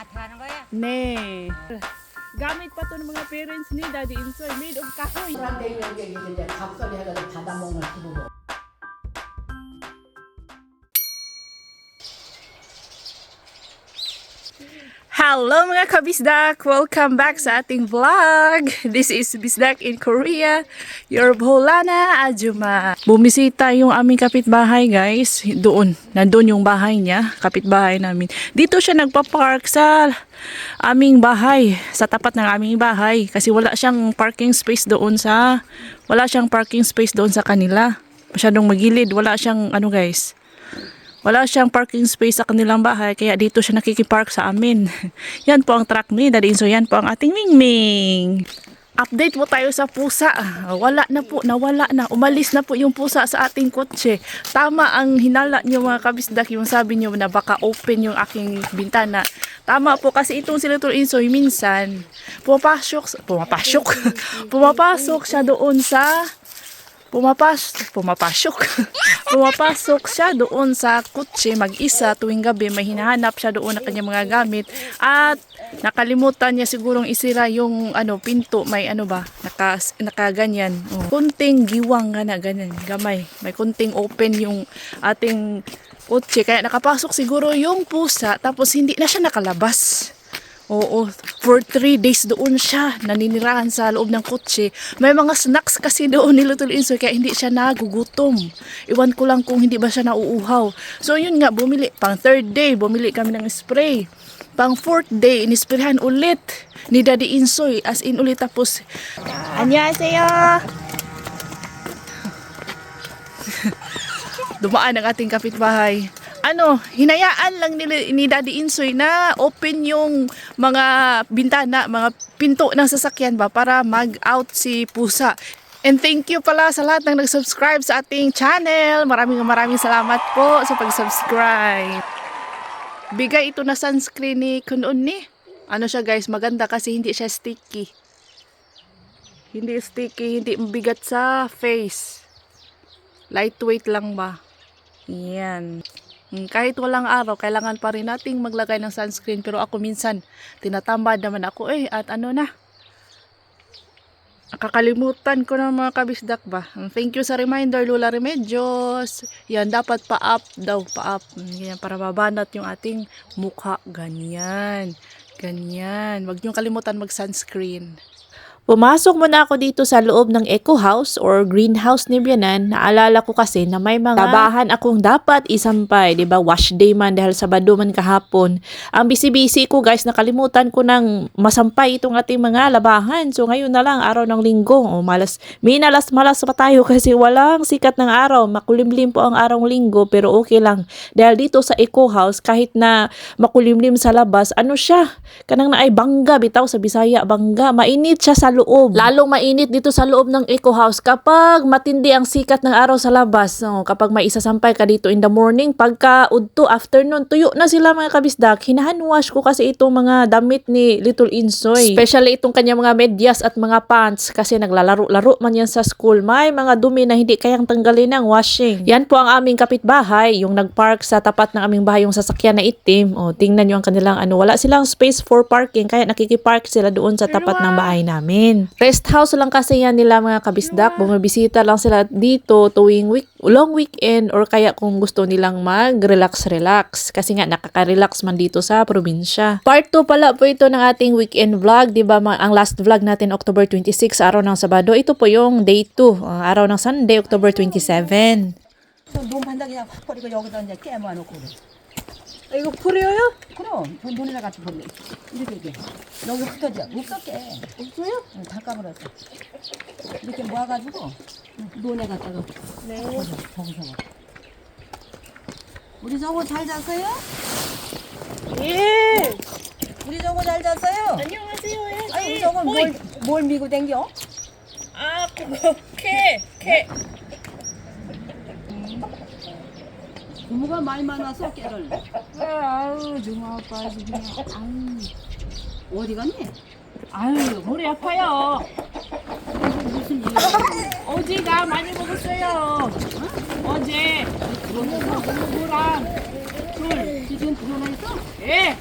마트 가는 거야? 네. gamit pa to ng mga parents ni Daddy Insoy. Made of kahoy. 사람들이 여기 이제 각설이 해가지고 받아먹는 식으로. Hello mga kabisdak! Welcome back sa ating vlog! This is Bisdak in Korea, your Bholana Ajuma. Bumisita yung aming kapitbahay guys, doon. Nandun yung bahay niya, kapitbahay namin. Dito siya nagpa-park sa aming bahay, sa tapat ng aming bahay. Kasi wala siyang parking space doon sa, wala siyang parking space doon sa kanila. Masyadong magilid, wala siyang ano guys, wala siyang parking space sa kanilang bahay kaya dito siya nakikipark sa amin. yan po ang truck ni Daddy Inso. Yan po ang ating Mingming. Update po tayo sa pusa. Wala na po, nawala na. Umalis na po yung pusa sa ating kotse. Tama ang hinala niyo mga kabisdak yung sabi niyo na baka open yung aking bintana. Tama po kasi itong si Little Insoy minsan pumapasok, pumapasok, pumapasok siya doon sa pumapas pumapasok. Pumapasok siya doon sa kutsi. Mag-isa tuwing gabi may hinahanap siya doon ng kanyang mga gamit. At nakalimutan niya sigurong isira yung ano pinto. May ano ba naka nakaganyan. Oh. kunting giwang nga na ganyan gamay. May kunting open yung ating kutsi. Kaya nakapasok siguro yung pusa tapos hindi na siya nakalabas Oo, for three days doon siya naninirahan sa loob ng kotse. May mga snacks kasi doon ni Little Insoy kaya hindi siya nagugutom. Iwan ko lang kung hindi ba siya nauuhaw. So yun nga, bumili. Pang third day, bumili kami ng spray. Pang fourth day, inisprehan ulit ni Daddy Insoy. As in ulit tapos, Annyeonghaseyo! Dumaan ang ating kapitbahay ano, hinayaan lang ni, ni Daddy Insoy na open yung mga bintana, mga pinto ng sasakyan ba para mag-out si pusa. And thank you pala sa lahat ng nag-subscribe sa ating channel. Maraming maraming salamat po sa pag-subscribe. Bigay ito na sunscreen ni Kunon ni. Ano siya guys, maganda kasi hindi siya sticky. Hindi sticky, hindi mabigat sa face. Lightweight lang ba? Yan. Mm, Kahit walang araw, kailangan pa rin nating maglagay ng sunscreen. Pero ako minsan, tinatambad naman ako eh. At ano na, kakalimutan ko na mga kabisdak ba. Mm, Thank you sa reminder, Lula Remedios. Yan, dapat pa-up daw, pa-up. Mm, Yan, para mabanat yung ating mukha. Ganyan. Ganyan. Huwag niyong kalimutan mag-sunscreen. Pumasok muna ako dito sa loob ng eco house or greenhouse ni Bianan. Naalala ko kasi na may mga labahan akong dapat isampay. 'di ba Wash day man dahil Sabado man kahapon. Ang busy-busy ko guys, nakalimutan ko nang masampay itong ating mga labahan. So ngayon na lang, araw ng linggo. O, malas, minalas-malas pa tayo kasi walang sikat ng araw. Makulimlim po ang araw ng linggo pero okay lang. Dahil dito sa eco house, kahit na makulimlim sa labas, ano siya? Kanang na ay bangga, bitaw sa Bisaya, bangga. Mainit siya sa loob. Lalong mainit dito sa loob ng eco house kapag matindi ang sikat ng araw sa labas. No, kapag may isasampay ka dito in the morning, pagka udto afternoon, tuyo na sila mga kabisdak. Hinahandwash ko kasi itong mga damit ni Little Insoy. Especially itong kanyang mga medyas at mga pants kasi naglalaro-laro man yan sa school. May mga dumi na hindi kayang tanggalin ng washing. Yan po ang aming kapitbahay, yung nagpark sa tapat ng aming bahay, yung sasakyan na itim. O, tingnan nyo ang kanilang ano. Wala silang space for parking kaya nakikipark sila doon sa tapat ng bahay namin. Rest house lang kasi yan nila mga kabisdak. Bumibisita lang sila dito tuwing week, long weekend or kaya kung gusto nilang mag-relax-relax. Kasi nga nakaka-relax man dito sa probinsya. Part 2 pala po ito ng ating weekend vlog. Di ba ang last vlog natin October 26, araw ng Sabado. Ito po yung day 2, uh, araw ng Sunday, October 27. 그래. 아, 이거 풀이에요? 그럼 돈 돈이나 같이 버려. 이렇게 이렇게. 여기 흩어져. 없었게. 없어요? 응, 다 까버렸어. 이렇게 모아가지고 응, 논에 갖다가 네. 거기서 거기서. 우리 정호 잘 잤어요? 예. 우리 정호 잘 잤어요? 안녕하세요. 예. 아니 우리 정호 뭘, 뭘 미고 댕겨? 아, 그거 캐, 캐. 고무가 많이 많아서 깨를. 아유, 정아 아빠 아주 그냥 아유, 어디 갔니? 아유, 머리 아파요. 무슨 일? 어제가 많이 먹었어요. 어제 너무 너무 뭐랑 술. 지금 불어나 있어? 예.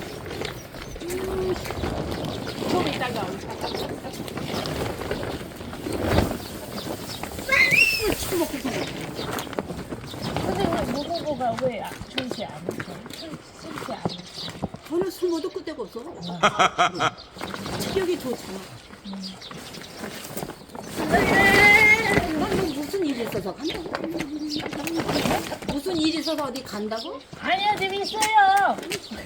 좀 이따가 오자. 근데 왜 모고고가 왜 아- 좋지 않을까? 싫지 않을까? 저는 술 먹어도 끝대고 없어. 식욕이 좋잖아. 나는 무슨 일이 있어서 간다고? 무슨 일이 있어서 어디 간다고? 아니야 재밌어요.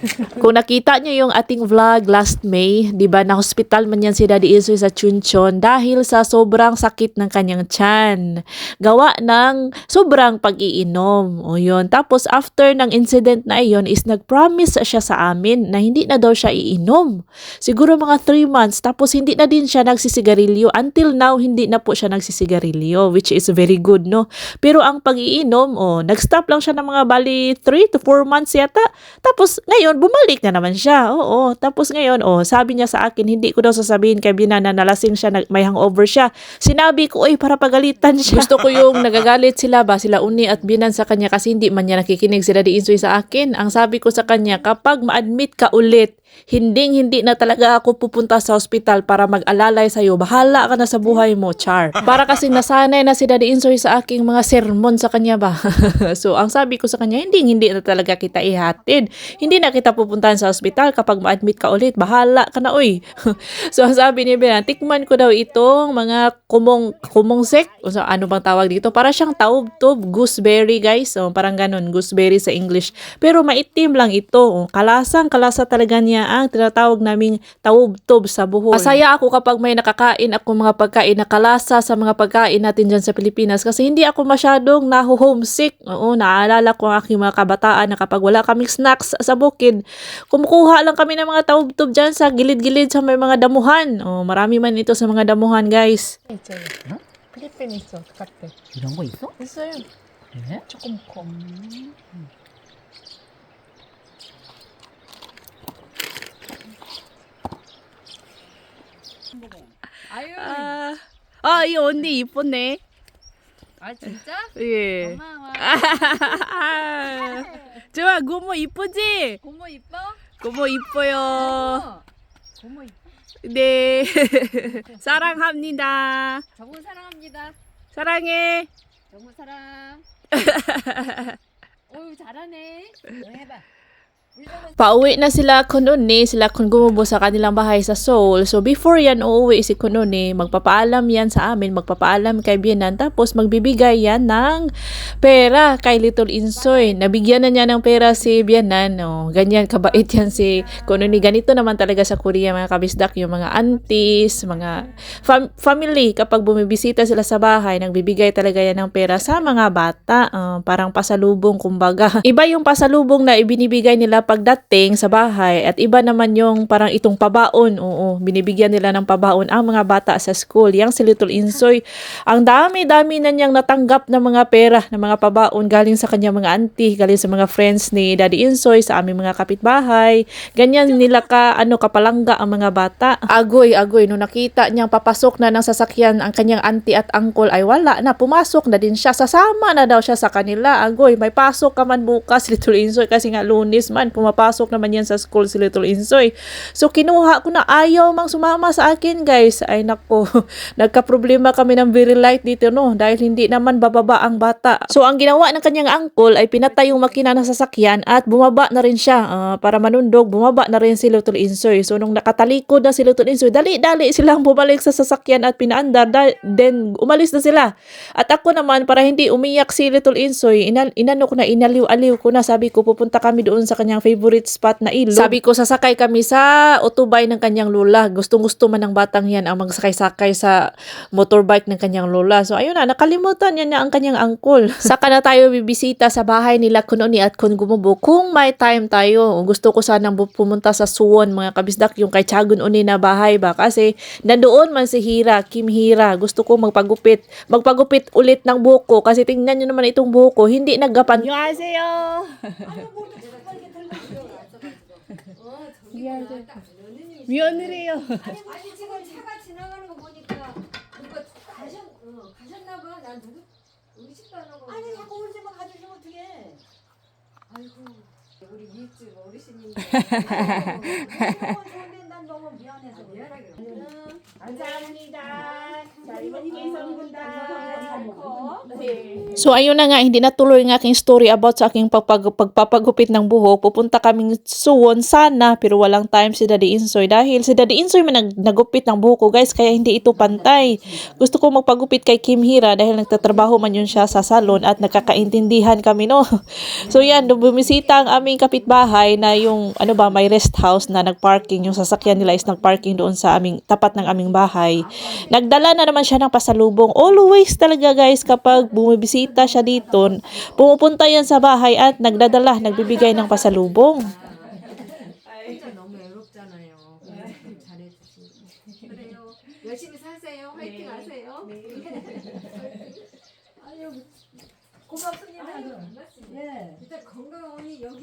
Kung nakita niyo yung ating vlog last May, di ba na hospital man yan si Daddy Isoy sa Chunchon dahil sa sobrang sakit ng kanyang tiyan. Gawa ng sobrang pag-iinom. O yun. Tapos after ng incident na iyon is nag-promise siya sa amin na hindi na daw siya iinom. Siguro mga 3 months tapos hindi na din siya nagsisigarilyo. Until now, hindi na po siya nagsisigarilyo which is very good, no? Pero ang pag-iinom, oh, nag-stop lang siya ng mga bali 3 to 4 months yata. Tapos ngayon, bumalik na naman siya. Oo. Tapos ngayon, oh, sabi niya sa akin, hindi ko daw sasabihin kay Bina na nalasing siya, may hangover siya. Sinabi ko, oy, para pagalitan siya. Gusto ko yung nagagalit sila ba, sila Uni at Binan sa kanya kasi hindi man niya nakikinig sila di Insoy sa akin. Ang sabi ko sa kanya, kapag ma-admit ka ulit, hindi hindi na talaga ako pupunta sa ospital para mag-alalay sa'yo. Bahala ka na sa buhay mo, Char. Para kasi nasanay na si Daddy Insoy sa aking mga sermon sa kanya ba. so, ang sabi ko sa kanya, hindi hindi na talaga kita ihatid. Hindi na kita pupuntahan sa ospital kapag ma-admit ka ulit. Bahala ka na, uy. so, ang sabi niya, Binan, tikman ko daw itong mga kumong, kumungsek. So, ano bang tawag dito? Para siyang taub-tub, gooseberry, guys. O, parang ganun, gooseberry sa English. Pero maitim lang ito. O, kalasang kalasa talaga niya ang tinatawag naming taub-tub sa buhol. Masaya ako kapag may nakakain ako mga pagkain na kalasa sa mga pagkain natin dyan sa Pilipinas kasi hindi ako masyadong naho-homesick. Oo, naalala ko ang aking mga kabataan na kapag wala kaming snacks sa bukid, kumukuha lang kami ng mga taub-tub dyan sa gilid-gilid sa may mga damuhan. Oh, marami man ito sa mga damuhan, guys. 있잖아요. 필리핀 있어 카페. 이런 거 있어? 있어요. 네? 조금 커. 아유, 아, 아, 이 언니 이쁘네. 아 진짜? 예. 고마워. 좋아, 고모 이쁘지? 고모 이뻐? 고모 이뻐요. 어. 고모 이뻐. 네. 사랑합니다. 정우 사랑합니다. 사랑해. 정우 사랑. 어유 잘하네. 너 해봐. Pauwi na sila Kununi, sila kung gumubo sa kanilang bahay sa Seoul. So before yan uuwi si Kununi, magpapaalam yan sa amin, magpapaalam kay Bienan, tapos magbibigay yan ng pera kay Little Insoy. Nabigyan na niya ng pera si Bienan. No? Ganyan, kabait yan si Kununi. Ganito naman talaga sa Korea mga kabisdak, yung mga aunties, mga fam- family, kapag bumibisita sila sa bahay, nagbibigay talaga yan ng pera sa mga bata. Uh, parang pasalubong, kumbaga. Iba yung pasalubong na ibinibigay nila pagdating sa bahay at iba naman yung parang itong pabaon. Oo, binibigyan nila ng pabaon ang mga bata sa school. Yang si Little Insoy, ang dami-dami na niyang natanggap ng mga pera, ng mga pabaon galing sa kanya mga auntie, galing sa mga friends ni Daddy Insoy, sa aming mga kapitbahay. Ganyan nila ka, ano, kapalangga ang mga bata. Agoy, agoy, nung nakita niyang papasok na ng sasakyan ang kanyang auntie at uncle ay wala na, pumasok na din siya. Sasama na daw siya sa kanila. Agoy, may pasok ka man bukas, Little Insoy, kasi nga lunis man, pumapasok naman yan sa school si Little Insoy. So, kinuha ko na ayaw mang sumama sa akin, guys. Ay, nako, nagka-problema kami ng very light dito, no? Dahil hindi naman bababa ang bata. So, ang ginawa ng kanyang uncle ay pinatay yung makina ng sasakyan at bumaba na rin siya ah, para manundog. Bumaba na rin si Little Insoy. So, nung nakatalikod na si Little Insoy, dali-dali silang bumalik sa sasakyan at pinaandar. Da- then, umalis na sila. At ako naman, para hindi umiyak si Little Insoy, inal- inano ko na, inaliw-aliw ko na. Sabi ko, pupunta kami doon sa kanyang favorite spot na ilog. Sabi ko, sasakay kami sa otobay ng kanyang lola. Gustong-gusto man ng batang yan ang magsakay-sakay sa motorbike ng kanyang lola. So, ayun na, nakalimutan niya na ang kanyang angkol. Saka na tayo bibisita sa bahay nila Kunoni at Kun Gumubo. Kung may time tayo, gusto ko sanang pumunta sa Suwon, mga kabisdak, yung kay Chagun Uni na bahay ba? Kasi nandoon man si Hira, Kim Hira. Gusto ko magpagupit. Magpagupit ulit ng buhok ko. Kasi tingnan nyo naman itong buhok ko. Hindi naggapan. 안녕 미안해. 며느리요. 아니, 지금 차가 지나가는 거 보니까 누가 가셨, 어, 가셨나 봐. 난 누구 의식도 안 하고. 아니 자꾸 우리 집에 가주시면 어떡해. 아이고 우리 미집 어르신인데. 너무 미안해서 아, 미안하게. 응. So ayun na nga, hindi natuloy ng aking story about sa aking pagpag pagpapagupit ng buhok. Pupunta kaming suwon sana pero walang time si Daddy Insoy dahil si Daddy Insoy man nag nagupit ng buhok ko guys kaya hindi ito pantay. Gusto ko magpagupit kay Kim Hira dahil nagtatrabaho man yun siya sa salon at nakakaintindihan kami no. So yan, bumisita ang aming kapitbahay na yung ano ba, may rest house na nagparking. Yung sasakyan nila is nagparking doon sa aming tapat ng aming bahay. Nagdala na naman siya ng pasalubong. Always talaga guys kapag bumibisita siya dito, pumupunta yan sa bahay at nagdadala, nagbibigay ng pasalubong.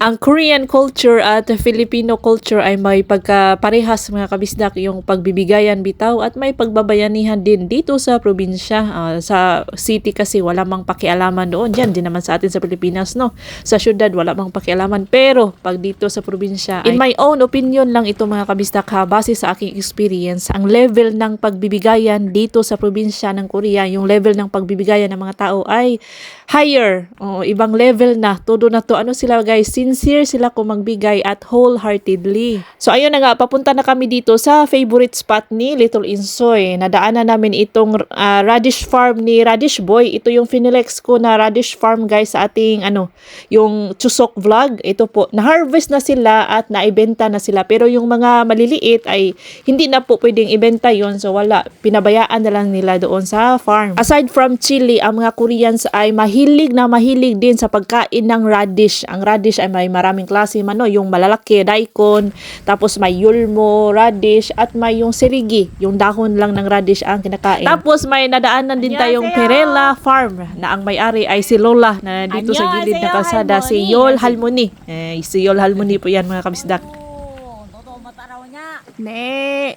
Ang Korean culture at Filipino culture ay may pagkaparehas mga kabisdak yung pagbibigayan bitaw at may pagbabayanihan din dito sa probinsya. Ah, sa city kasi wala mang pakialaman doon. Diyan din naman sa atin sa Pilipinas no. Sa syudad wala mang pakialaman pero pag dito sa probinsya in my own opinion lang ito mga kabisdak ha base sa aking experience ang level ng pagbibigayan dito sa probinsya ng Korea yung level ng pagbibigayan ng mga tao ay higher. Oo, ibang level na. Todo na to. Ano sila guys? Sincere sila kung magbigay at wholeheartedly. So ayun na nga, papunta na kami dito sa favorite spot ni Little Insoy. Nadaanan namin itong ah, radish farm ni Radish Boy. Ito yung finilex ko na radish farm guys sa ating ano, yung Chusok vlog. Ito po, na-harvest na sila at naibenta na sila. Pero yung mga maliliit ay hindi na po pwedeng ibenta yon So wala, pinabayaan na lang nila doon sa farm. Aside from chili, ang mga Koreans ay mahilig na mahilig din sa pagkain ng radish. Ang radish ay may maraming klase man no, yung malalaki, daikon, tapos may yulmo, radish, at may yung sirigi, yung dahon lang ng radish ang kinakain. Tapos may nadaanan din tayong Perela Farm na ang may-ari ay si Lola na dito sa gilid ng kalsada, si Yol Halmoni. Eh, si Yol Halmoni po yan mga kabisdak. Ne.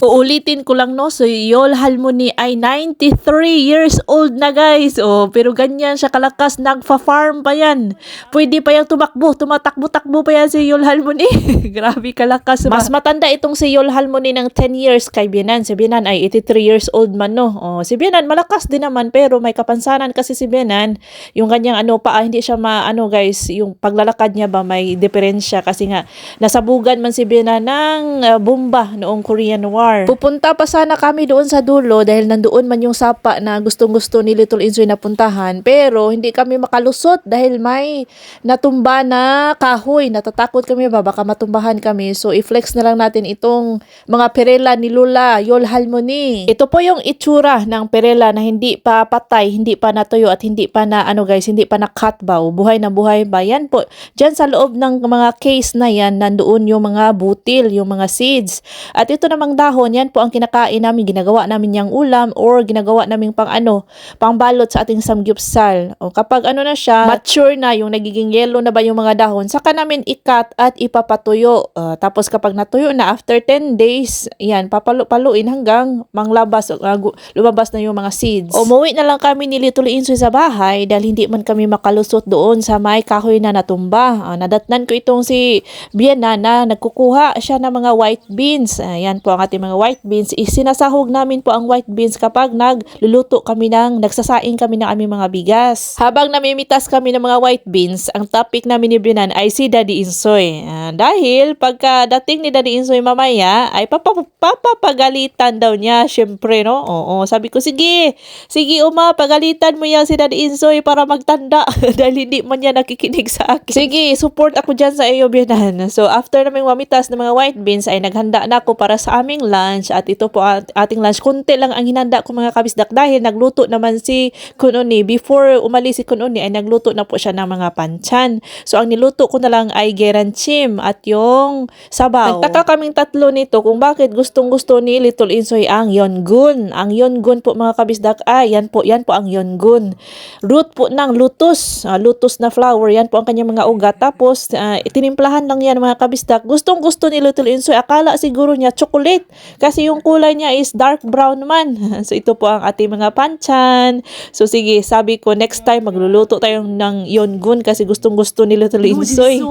Uulitin ko lang no, so Yol Halmoni ay 93 years old na guys. Oh, pero ganyan siya kalakas, nagfa-farm pa yan. Pwede pa yang tumakbo, tumatakbo-takbo pa yan si Yol Halmoni. Grabe kalakas. Mas matanda itong si Yol Halmoni ng 10 years kay Bianan. Si Bianan ay 83 years old man no. Oh, si Bianan malakas din naman pero may kapansanan kasi si Bianan. Yung kanyang ano pa, hindi siya ma ano guys, yung paglalakad niya ba may diferensya kasi nga nasabugan man si Bianan ng uh, bomba noong Korean War. Pupunta pa sana kami doon sa dulo dahil nandoon man yung sapa na gustong-gusto ni Little Insoy na puntahan. Pero hindi kami makalusot dahil may natumba na kahoy. Natatakot kami ba baka matumbahan kami. So i-flex na lang natin itong mga perela ni Lola, Yol Halmoni. Ito po yung itsura ng perela na hindi pa patay, hindi pa natuyo at hindi pa na ano guys, hindi pa na cut ba. o Buhay na buhay ba. Yan po. Diyan sa loob ng mga case na yan, nandoon yung mga butil, yung mga seeds. At ito namang dahon, yan po ang kinakain namin, ginagawa namin yung ulam or ginagawa namin pang ano, pang balot sa ating samgyupsal. O kapag ano na siya, mature na, yung nagiging yellow na ba yung mga dahon, saka namin ikat at ipapatuyo. Uh, tapos kapag natuyo na, after 10 days, yan, papalu-paluin hanggang manglabas, uh, lumabas na yung mga seeds. Umuwi na lang kami ni Little Insoy sa bahay dahil hindi man kami makalusot doon sa may kahoy na natumba. Uh, nadatnan ko itong si Biena na nagkukuha siya ng mga white beans. Ayan po ang ating mga white beans. Isinasahog namin po ang white beans kapag nagluluto kami ng, nagsasaing kami ng aming mga bigas. Habang namimitas kami ng mga white beans, ang topic namin ni Binan ay si Daddy Insoy. Ah, dahil pagka dating ni Daddy Insoy mamaya, ay papa- papapagalitan daw niya, syempre, no? Oo, sabi ko, sige, sige uma, pagalitan mo yan si Daddy Insoy para magtanda dahil hindi man niya nakikinig sa akin. Sige, support ako dyan sa iyo, Bianan. So, after naming mamitas ng mga white beans, ay naghanda na ako para sa aming lunch at ito po at ating lunch. Kunti lang ang hinanda ko mga kabisdak dahil nagluto naman si Kununi. Before umalis si Kununi ay nagluto na po siya ng mga panchan. So, ang niluto ko na lang ay geranchim at yung sabaw. Nagtaka kaming tatlo nito kung bakit gustong-gusto ni Little Insoy ang yongun. Ang yongun po mga kabisdak ay yan po, yan po ang yongun. Root po ng lutos, ah, lutos na flower, yan po ang kanyang mga ugat. Tapos, ah, tinimplahan lang yan mga kabisdak. Gustong-gusto ni Little Insoy, akala siguro niya chocolate kasi yung kulay niya is dark brown man. so, ito po ang ating mga panchan. So, sige, sabi ko, next time magluluto tayo ng yongun kasi gustong-gusto ni Little Insoy.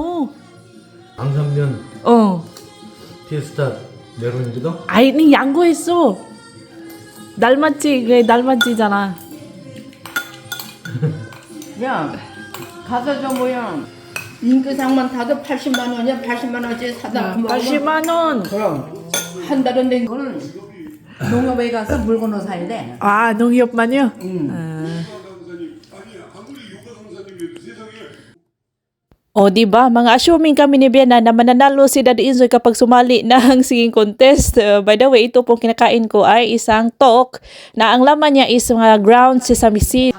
방산면 어. 티스타 메론이거든? 아니 양고했어. 달맞지, 그게 달맞지잖아. 야 가서 저 뭐야 인기상만 타도 80만 원이야 80만 원짜리 사다 그만 80만 원. 그럼 한 달은 된 거는 농협에 가서 물건을 사야 돼. Ah, 농협만요? O, di ba? Mga assuming kami ni Biana na mananalo si Daddy Insoy kapag sumali ng singing contest. Uh, by the way, ito pong kinakain ko ay isang tok na ang laman niya is mga ground sesame seed.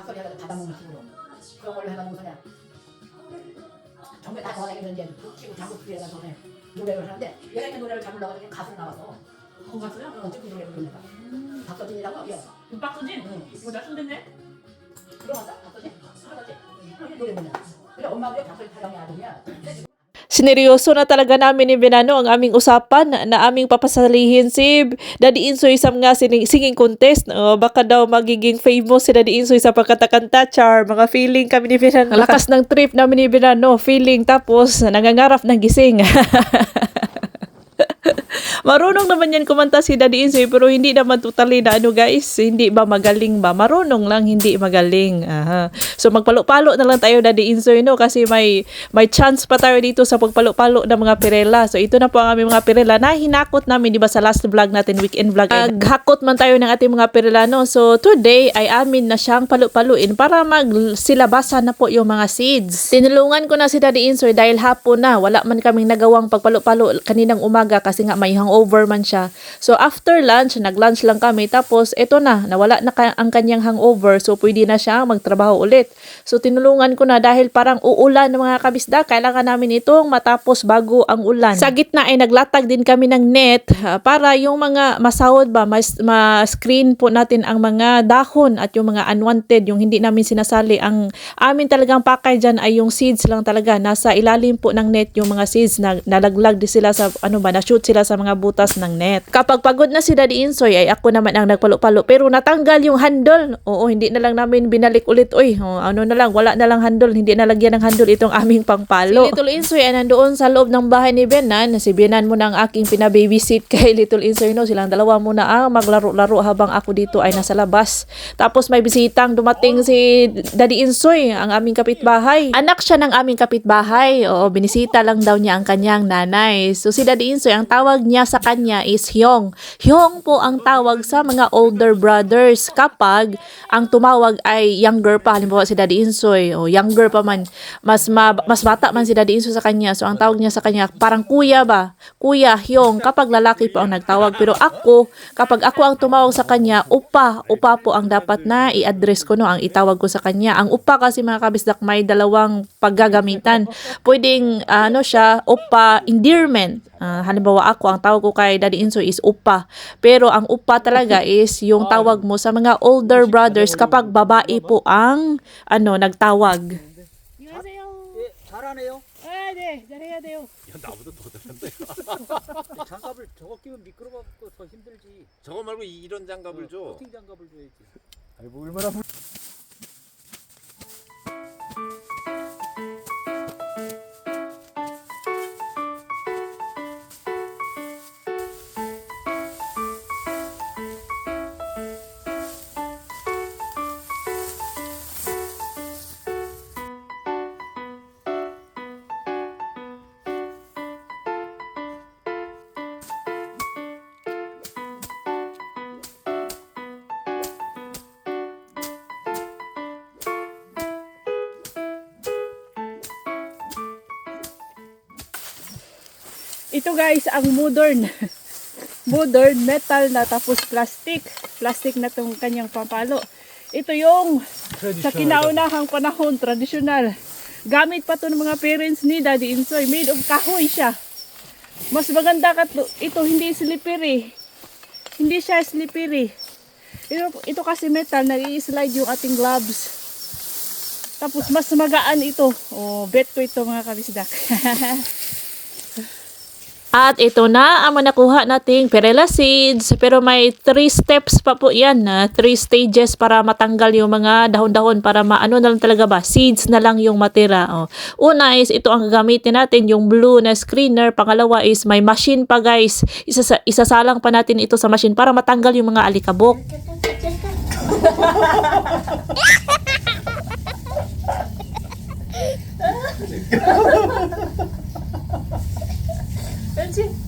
노래를 하는데 있는 노래를 잘 불러가지고 가수 나와서 어 가수야? 어 찍고 노래 거야 박서진이라고 예 박수진? 이거 나 손댔네? 들어봤어? 박서진? 박서진 응, 노래 부르는 그래 엄마가 박서진 타령의 아들이야 Sineryoso na talaga namin ni Benano ang aming usapan na, aming papasalihin si Daddy Insoy sa mga singing contest. O, baka daw magiging famous si Daddy Insoy sa pagkatakanta, char. Mga feeling kami ni Benano. Lakas ng trip namin ni Benano. Feeling tapos nangangarap ng gising. Marunong naman yan kumanta si Daddy Insoy pero hindi naman totally na ano guys, hindi ba magaling ba? Marunong lang, hindi magaling. Aha. So magpalo-palo na lang tayo Daddy Insoy no kasi may may chance pa tayo dito sa pagpalo-palo ng mga pirela. So ito na po ang aming mga pirela na hinakot namin di ba sa last vlog natin, weekend vlog. Naghakot man tayo ng ating mga pirela no. So today ay amin na siyang palu-paluin para magsilabasan na po yung mga seeds. Tinulungan ko na si Daddy Insoy dahil hapon na wala man kaming nagawang pagpalo-palo kaninang umaga kasi nga may hangover man siya. So after lunch, nag-lunch lang kami tapos eto na, nawala na ang kanyang hangover so pwede na siya magtrabaho ulit. So tinulungan ko na dahil parang uulan ng mga kabisda, kailangan namin itong matapos bago ang ulan. Sa gitna ay naglatag din kami ng net ah, para yung mga masahod ba, mas, ma-screen po natin ang mga dahon at yung mga unwanted, yung hindi namin sinasali. Ang amin talagang pakay dyan ay yung seeds lang talaga. Nasa ilalim po ng net yung mga seeds na nalaglag din sila sa, ano ba, na-shoot sila sa mga butas ng net. Kapag pagod na si Daddy Insoy ay ako naman ang nagpalo-palo. Pero natanggal yung handle. Oo, hindi na lang namin binalik ulit. Uy, oh, ano na lang, wala na lang handle. Hindi na lagyan ng handle itong aming pangpalo. Si Little Insoy ay nandoon sa loob ng bahay ni Benan. Si Benan muna ang aking pinababysit kay Little Insoy. No? Silang dalawa muna ang maglaro-laro habang ako dito ay nasa labas. Tapos may bisitang dumating si Daddy Insoy, ang aming kapitbahay. Anak siya ng aming kapitbahay. Oo, binisita lang daw niya ang kanyang nanay. So si Daddy Insoy, ang tawag niya sa kanya is Hyong. Hyong po ang tawag sa mga older brothers kapag ang tumawag ay younger pa. Halimbawa si Daddy Insoy, o younger pa man, mas, ma- mas bata man si Daddy Insoy sa kanya. So ang tawag niya sa kanya, parang kuya ba? Kuya, Hyong, kapag lalaki po ang nagtawag. Pero ako, kapag ako ang tumawag sa kanya, upa. Upa po ang dapat na i-address ko, no? Ang itawag ko sa kanya. Ang upa kasi mga kabisdak may dalawang paggagamitan. Pwedeng, ano siya, upa, endearment. Ah, halimbawa ako, ang tawag ko kay Daddy Insoy is upa. Pero ang upa talaga is yung tawag mo sa mga older brothers kapag babae po ang ano nagtawag. 안녕하세요. 예, 잘하네요. 아, 네, 잘해야 돼요. 장갑을 저거 끼면 미끄러워갖고 더 힘들지. 저거 말고 이- 이런 장갑을 줘. 코팅 장갑을 줘야지. 아이고 얼마나 Ito guys, ang modern. modern metal na tapos plastic. Plastic na tong kanyang pampalo. Ito yung sa kinaunahang panahon, traditional. Gamit pa to ng mga parents ni Daddy Insoy. Made of kahoy siya. Mas maganda ka to, ito hindi slippery. Hindi siya slippery. Ito, ito kasi metal, nag-i-slide yung ating gloves. Tapos mas magaan ito. Oh, bet ko ito mga kabisdak. At ito na ang nakuha nating perela seeds. Pero may 3 steps pa po yan. 3 stages para matanggal yung mga dahon-dahon para maano na lang talaga ba. Seeds na lang yung matira. Oh. Una is ito ang gagamitin natin yung blue na screener. Pangalawa is may machine pa guys. Isasa- isasalang pa natin ito sa machine para matanggal yung mga alikabok.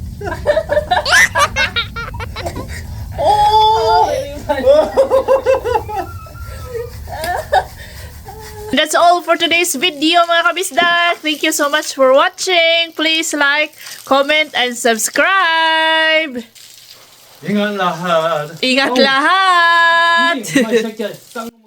That's all for today's video mga kabisdak. Thank you so much for watching. Please like, comment, and subscribe. Ingat lahat. Ingat oh. lahat.